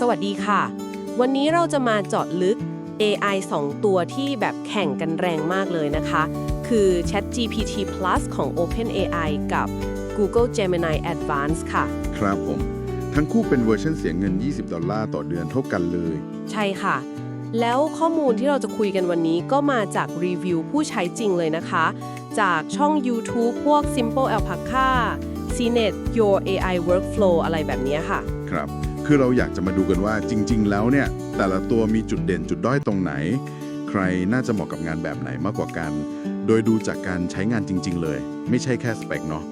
สวัสดีค่ะ วันนี้เราจะมาเจาะลึก AI 2 ตัวที่แบบแข่งกันแรงมากเลยนะคะ คือ ChatGPT Plus ของ OpenAI กับ Google Gemini Advanced ค่ะ ครับผม ทั้งคู่เป็นเวอร์ชันเสียเงิน 20 ดอลลาร์ต่อเดือนเท่ากันเลย ใช่ค่ะ แล้วข้อมูลที่เราจะคุยกันวันนี้ก็มาจากรีวิวผู้ใช้จริงเลยนะคะ จากช่อง YouTube พวก Simple Alpaca CNET Your AI Workflow อะไรแบบเนี้ยค่ะ ครับ คือเราอยากจะมาดูกันว่าจริง ๆ แล้วเนี่ยแต่ละตัวมีจุดเด่นจุดด้อยตรงไหน ใครน่าจะเหมาะกับงานแบบไหนมากกว่ากัน โดยดูจากการใช้งานจริง ๆ เลย ไม่ใช่แค่สเปคเนาะ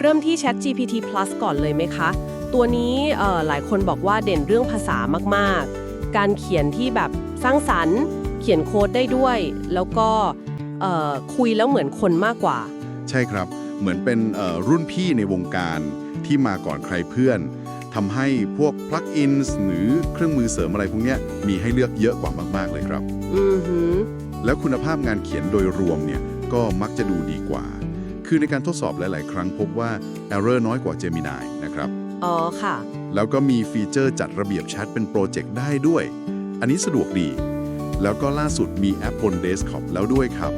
เริ่มที่ Chat GPT Plus ก่อนเลยไหมคะ ตัวนี้เอ่อหลายคนบอกว่าเด่นเรื่องภาษามากๆ การเขียนที่แบบสร้างสรรค์ เขียนโค้ดได้ด้วย แล้วก็เอ่อคุยแล้วเหมือนคนมากกว่า ใช่ครับ เหมือนเป็นเอ่อรุ่นพี่ในวงการที่มาก่อนใครเพื่อน ทำให้พวก plugins หรือเครื่องมือเสริมอะไรพวกเนี้ยมีให้เลือกเยอะกว่ามาก ๆ เลยครับ อือหือ แล้วคุณภาพงานเขียนโดยรวมเนี่ยก็มักจะดูดีกว่า คือในการทดสอบหลาย ๆ ครั้งพบว่า error น้อยกว่า Gemini นะครับ อ๋อค่ะ แล้วก็มีฟีเจอร์จัดระเบียบแชทเป็นโปรเจกต์ได้ด้วย อันนี้สะดวกดี แล้วก็ล่าสุดมีแอปบนเดสก์ท็อปแล้วด้วยครับ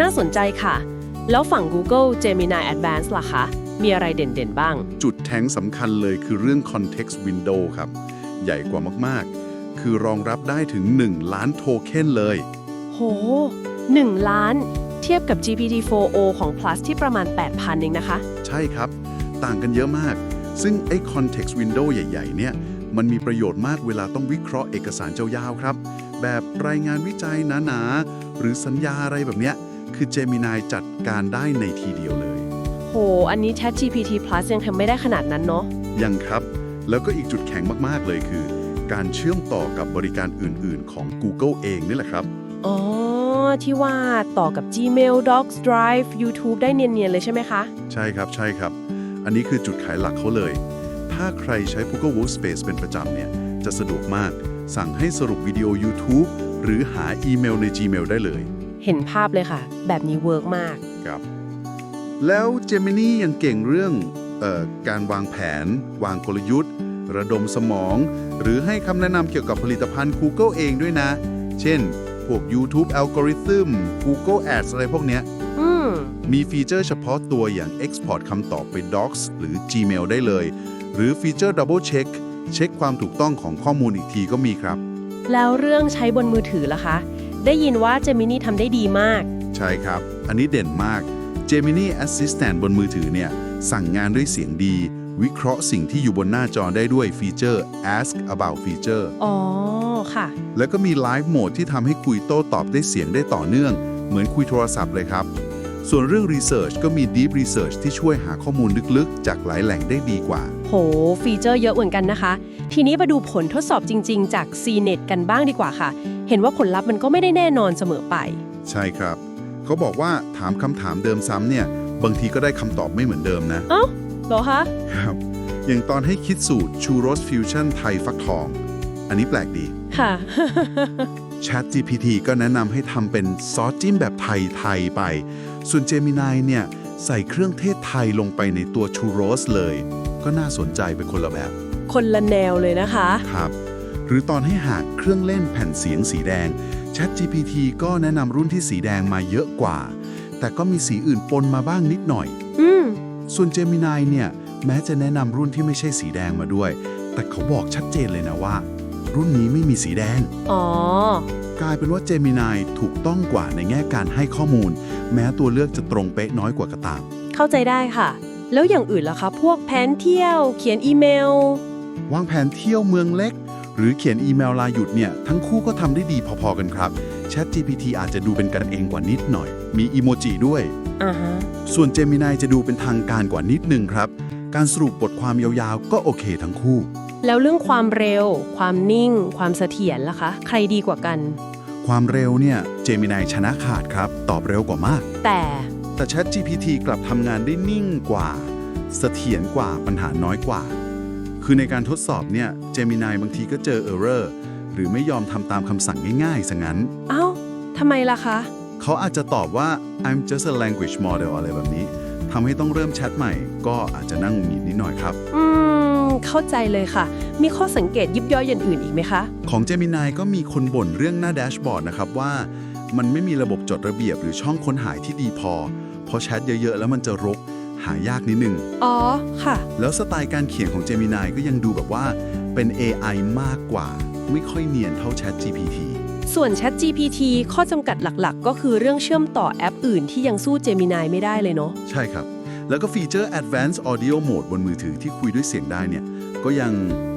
น่าสนใจค่ะ แล้วฝั่ง Google Gemini Advanced ล่ะคะ มีอะไรเด่นๆบ้าง จุด แทงสำคัญเลยคือเรื่อง context window ครับ ใหญ่กว่ามากๆ คือรองรับได้ถึง 1 ล้านโทเค็นเลย โห 1 ล้าน เทียบกับ GPT-4o ของ Plus ที่ประมาณ 8,000 เองนะคะ ใช่ครับ ต่างกันเยอะมาก ซึ่งไอ้ context window ใหญ่ ๆ เนี่ย มันมีประโยชน์มากเวลาต้องวิเคราะห์เอกสารยาวๆครับ แบบรายงานวิจัยหนาๆ หรือสัญญาอะไรแบบเนี้ย คือ Gemini จัดการได้ในทีเดียวเลยโห อันนี้ Chat GPT Plus ยังทำไม่ได้ขนาดนั้นเนาะ ยังครับ แล้วก็อีกจุดแข็งมาก ๆ เลยคือ การเชื่อมต่อกับบริการอื่น ๆ ของ Google เองนี่แหละครับ อ๋อ ที่ว่าต่อกับ Gmail Docs Drive YouTube ได้เนียน ๆ เลยใช่ไหมคะ ใช่ครับ ใช่ครับ อันนี้คือจุดขายหลักเขาเลย ถ้าใครใช้ Google Workspace เป็นประจำเนี่ย จะสะดวกมาก สั่งให้สรุปวิดีโอ YouTube หรือหาอีเมลใน Gmail ได้เลย เห็นภาพเลยค่ะ แบบนี้เวิร์กมาก ครับ แล้ว Gemini ยังเก่งเรื่องเออการวางแผน วางกลยุทธ์ ระดมสมอง หรือให้คำแนะนำเกี่ยวกับผลิตภัณฑ์ Google เองด้วยนะ เช่น พวก YouTube Algorithm Google Ads อะไรพวกเนี้ยอืมมีฟีเจอร์เฉพาะตัวอย่าง Export คำตอบไป Docs หรือ Gmail ได้เลย หรือฟีเจอร์ Double Check เช็คความถูกต้องของข้อมูลอีกทีก็มีครับ แล้วเรื่องใช้บนมือถือล่ะคะ ได้ยินว่า Gemini ทำได้ดีมาก ใช่ครับ อันนี้เด่นมาก Gemini Assistant บนมือถือเนี่ย สั่งงานด้วยเสียงดี วิเคราะห์สิ่งที่อยู่บนหน้าจอได้ด้วยฟีเจอร์ Ask About Feature อ๋อ ค่ะ แล้วก็มี Live Mode ที่ทำให้คุยโต้ตอบได้เสียงได้ต่อเนื่อง เหมือนคุยโทรศัพท์เลยครับ ส่วนเรื่อง Research ก็มี Deep Research ที่ช่วยหาข้อมูลลึกๆ จากหลายแหล่งได้ดีกว่า โห ฟีเจอร์เยอะเหมือนกันนะคะ ทีนี้มาดูผลทดสอบจริง ๆ จาก CNET กันบ้างดีกว่าค่ะ เห็นว่าผลลัพธ์มันก็ไม่ได้แน่นอนเสมอไป ใช่ครับ เขาบอกว่าถามคำถามเดิมซ้ำเนี่ย บางทีก็ได้คำตอบไม่เหมือนเดิมนะ เอ้าเหรอคะครับอย่างตอนให้คิดสูตรชูโรสฟิวชั่นไทยฟักทอง อันนี้แปลกดี ค่ะ Chat GPT ก็แนะนำให้ทำเป็นซอสจิ้มแบบไทย ๆ ไป ส่วน Gemini เนี่ย ใส่เครื่องเทศไทยลงไปในตัวชูโรสเลย ก็น่าสนใจเป็นคนละแบบ คนละแนวเลยนะคะ ครับ หรือตอนให้หากเครื่องเล่นแผ่นเสียงสีแดง Chat GPT ก็แนะนำรุ่นที่สีแดงมาเยอะกว่า แต่ก็มีสีอื่นปนมาบ้างนิดหน่อย อืม ส่วน Gemini เนี่ย แม้จะแนะนำรุ่นที่ไม่ใช่สีแดงมาด้วย แต่เขาบอกชัดเจนเลยนะว่า รุ่นนี้ไม่มีสีแดง อ๋อ กลายเป็นว่า Gemini ถูกต้องกว่าในแง่การให้ข้อมูล แม้ตัวเลือกจะตรงเป๊ะน้อยกว่าก็ตาม เข้าใจได้ค่ะ แล้วอย่างอื่นล่ะคะ พวกแผนเที่ยว เขียนอีเมล วางแผนเที่ยวเมืองเล็ก หรือเขียนอีเมลลาหยุดเนี่ย ทั้งคู่ก็ทำได้ดีพอๆกันครับ Chat GPT อาจจะดูเป็นกันเองกว่านิดหน่อย มีอีโมจิด้วย อ่าฮะ ส่วน Gemini จะดูเป็นทางการกว่านิดนึงครับ การสรุปบทความยาวๆ ก็โอเคทั้งคู่ แล้วเรื่องความเร็ว ความนิ่ง ความเสถียรล่ะคะ ใครดีกว่ากัน ความเร็วเนี่ย Gemini ชนะขาดครับ ตอบเร็วกว่ามาก แต่ แต่ Chat GPT กลับทำงานได้นิ่งกว่า เสถียรกว่าปัญหาน้อยกว่า คือในการทดสอบเนี่ย Gemini บางทีก็เจอ error หรือไม่ยอมทำตามคำสั่งง่ายๆซะงั้น เอ้าทำไมล่ะคะ เขาอาจจะตอบว่า I'm just a language model อะไรแบบนี้ทำให้ต้องเริ่มแชทใหม่ ก็อาจจะนั่งหงุดหงิดนิดหน่อยครับ อืม เข้าใจเลยค่ะ มีข้อสังเกตยิบย่อยอย่างอื่นอีกไหมคะ ของ Gemini ก็มีคนบ่นเรื่องหน้าแดชบอร์ดนะครับว่า มันไม่มีระบบจดระเบียบหรือช่องค้นหาที่ดีพอ พอแชทเยอะๆ แล้วมันจะรก หายากนิดนึง อ๋อ ค่ะ แล้วสไตล์การเขียนของ Gemini ก็ยังดูแบบว่าเป็น AI มากกว่า ไม่ค่อยเนียนเท่า Chat GPT ส่วน Chat GPT ข้อจำกัดหลักๆ ก็คือเรื่องเชื่อมต่อแอปอื่นที่ยังสู้ Gemini ไม่ได้เลยเนาะ ใช่ครับ แล้วก็ฟีเจอร์ Advanced Audio Mode บนมือถือที่คุยด้วยเสียงได้เนี่ย ก็ยัง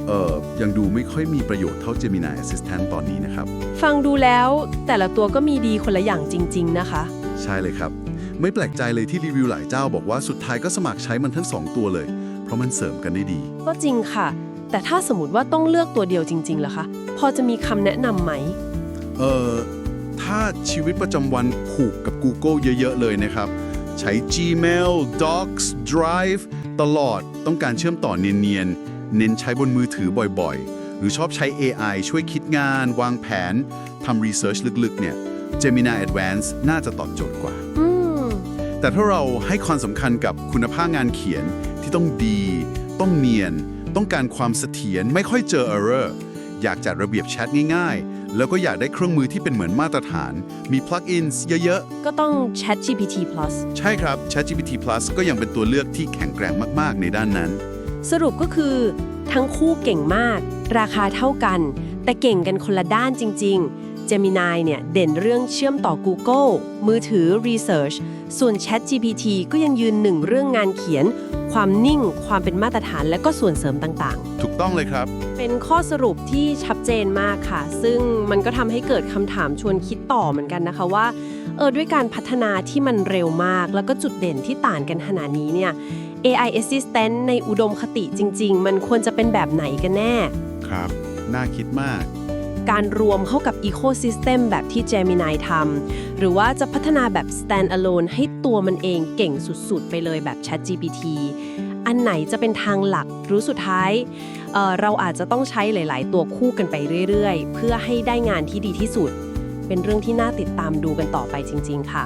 เอ่อ ยังดูไม่ค่อยมีประโยชน์เท่า Gemini Assistant ตอนนี้นะครับ ฟังดูแล้วแต่ละตัวก็มีดีคนละอย่างจริง ๆ นะคะ ใช่เลยครับ ไม่แปลกใจเลยที่รีวิวหลายเจ้าบอกว่าสุดท้ายก็สมัครใช้มันทั้ง 2 ตัวเลย เพราะมันเสริมกันได้ดี ก็จริงค่ะ แต่ถ้าสมมติว่าต้องเลือกตัวเดียวจริงๆล่ะคะ พอจะมีคำแนะนำไหม เอ่อ ถ้าชีวิตประจำวันผูกกับ Google เยอะ ๆ เลยนะครับ ใช้ Gmail Docs Drive ตลอดต้องการเชื่อมต่อเนียนๆ เน้นใช้บนมือถือบ่อยๆ หรือชอบใช้ AI ช่วยคิดงาน วางแผนทำ Research ลึกๆ เนี่ย Gemini Advanced น่าจะตอบโจทย์กว่า อืม แต่ถ้าเราให้ความสำคัญกับคุณภาพงานเขียนที่ต้องดี ต้องเนียน ต้องการความเสถียรไม่ค่อยเจอ error อยากจัดระเบียบแชทง่ายๆ แล้วก็อยากได้เครื่องมือที่เป็นเหมือนมาตรฐาน มี plugins เยอะก็ต้อง Chat GPT Plus ๆ ใช่ครับ ChatGPT Plus ก็ยังเป็นตัวเลือกที่แข็งแกร่งมากๆ ในด้านนั้น สรุปก็คือ ทั้งคู่เก่งมาก ราคาเท่ากัน แต่เก่งกันคนละด้านจริง ๆ Gemini เนี่ยเด่นเรื่องเชื่อมต่อ Google มือถือ Research ส่วน Chat GPT ก็ยังยืนหนึ่งเรื่องงานเขียน ความนิ่ง ความเป็นมาตรฐานและก็ส่วนเสริมต่างๆ ถูกต้องเลยครับ เป็นข้อสรุปที่ชัดเจนมากค่ะ ซึ่งมันก็ทำให้เกิดคำถามชวนคิดต่อเหมือนกันนะคะว่าเออด้วยการพัฒนาที่มันเร็วมาก แล้วก็จุดเด่นที่ต่างกันขนาดนี้เนี่ย AI Assistant ในอุดมคติจริง ๆ มันควรจะเป็นแบบไหนกันแน่ ครับ น่าคิดมาก การรวมเข้ากับ Ecosystem แบบที่ Gemini ทำหรือว่าจะพัฒนาแบบ Standalone ให้ตัวมันเองเก่งสุดๆ ไปเลยแบบ ChatGPT อันไหนจะเป็นทางหลักหรือสุดท้ายเเราอาจจะต้องใช้หลาย ๆ ตัวคู่กันไปเรื่อย ๆ เพื่อให้ได้งานที่ดีที่สุด เป็นเรื่องที่น่าติดตามดูกันต่อไปจริง ๆ ค่ะ